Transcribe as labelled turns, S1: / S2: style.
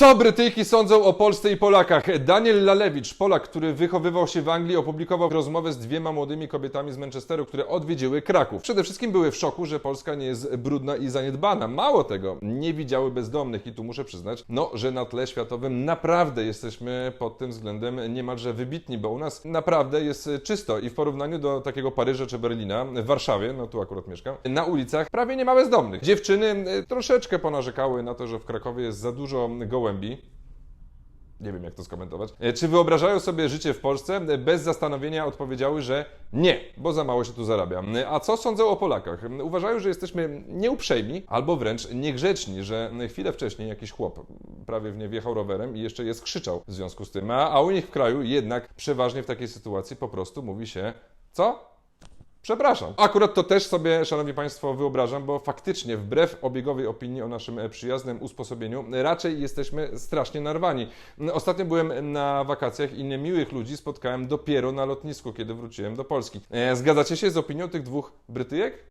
S1: Co Brytyjki sądzą o Polsce i Polakach? Daniel Lalewicz, Polak, który wychowywał się w Anglii, opublikował rozmowę z dwiema młodymi kobietami z Manchesteru, które odwiedziły Kraków. Przede wszystkim były w szoku, że Polska nie jest brudna i zaniedbana. Mało tego, nie widziały bezdomnych i tu muszę przyznać, no, że na tle światowym naprawdę jesteśmy pod tym względem niemalże wybitni, bo u nas naprawdę jest czysto i w porównaniu do takiego Paryża czy Berlina, w Warszawie, no tu akurat mieszkam, na ulicach prawie nie ma bezdomnych. Dziewczyny y, troszeczkę ponarzekały na to, że w Krakowie jest za dużo gołębi. Nie wiem, jak to skomentować. E, Czy wyobrażają sobie życie w Polsce? E, Bez zastanowienia odpowiedziały, że nie, bo za mało się tu zarabia. E, A co sądzą o Polakach? Uważają, że jesteśmy nieuprzejmi albo wręcz niegrzeczni, że chwilę wcześniej jakiś chłop prawie w nie wjechał rowerem i jeszcze jest krzyczał w związku z tym. A, a u nich w kraju jednak przeważnie w takiej sytuacji po prostu mówi się co? Przepraszam. Akurat to też sobie, Szanowni Państwo, wyobrażam, bo faktycznie, wbrew obiegowej opinii o naszym e, przyjaznym usposobieniu, raczej jesteśmy strasznie narwani. Ostatnio byłem na wakacjach i niemiłych ludzi spotkałem dopiero na lotnisku, kiedy wróciłem do Polski. E, Zgadzacie się z opinią tych dwóch Brytyjek?